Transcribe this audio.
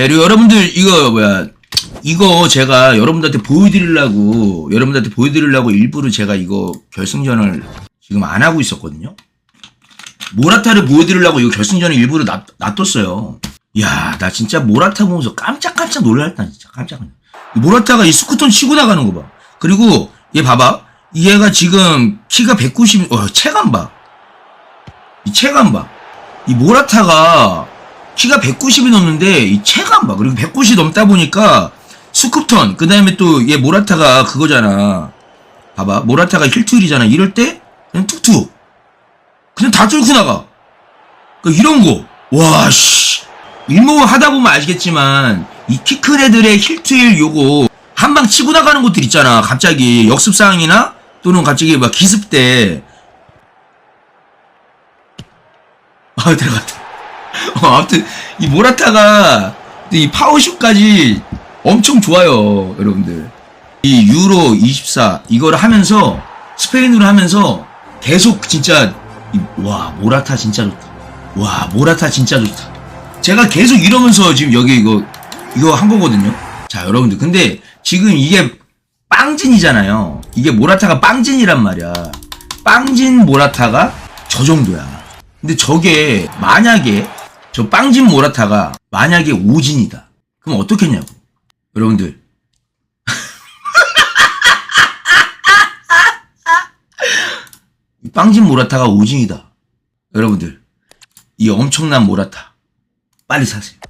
자, 그리고 여러분들, 이거, 뭐야. 이거 제가 여러분들한테 보여드리려고, 여러분들한테 보여드리려고 일부러 제가 이거 결승전을 지금 안 하고 있었거든요. 모라타를 보여드리려고 이거 결승전을 일부러 놔, 놔뒀어요. 야, 나 진짜 모라타 보면서 깜짝깜짝 놀랄다, 진짜. 깜짝. 모라타가 이 스쿠터는 치고 나가는 거 봐. 그리고 얘 봐봐. 얘가 지금 키가 190, 어, 체감 봐. 이 체감 봐. 이 모라타가 키가 190이 넘는데 이 체감 봐. 그리고 190이 넘다 보니까 스쿠턴, 그 다음에 또 얘 모라타가 그거잖아. 봐봐. 모라타가 힐트윌이잖아. 이럴 때 그냥 툭툭. 그냥 다 뚫고 나가. 그 이런 거. 와, 씨. 일모 하다 보면 아시겠지만, 이키큰 애들의 힐트일 요거, 한 방 치고 나가는 것들 있잖아. 갑자기 역습상이나, 또는 갑자기 막 기습 때. 아, 들어갔다. 어, 아무튼, 이 모라타가, 이 파워슛까지 엄청 좋아요, 여러분들. 이 유로 24, 이거를 하면서, 스페인으로 하면서, 계속 진짜, 이- 와, 모라타 진짜 좋다. 와, 모라타 진짜 좋다. 제가 계속 이러면서 지금 여기 이거, 이거 한 거거든요. 자, 여러분들. 근데 지금 이게 빵진이잖아요. 이게 모라타가 빵진이란 말이야. 빵진 모라타가 저 정도야. 근데 저게 만약에 저 빵진 모라타가 만약에 오진이다. 그럼 어떻겠냐고. 여러분들. 이 빵진 모라타가 오진이다. 여러분들. 이 엄청난 모라타. 빨리 사세요.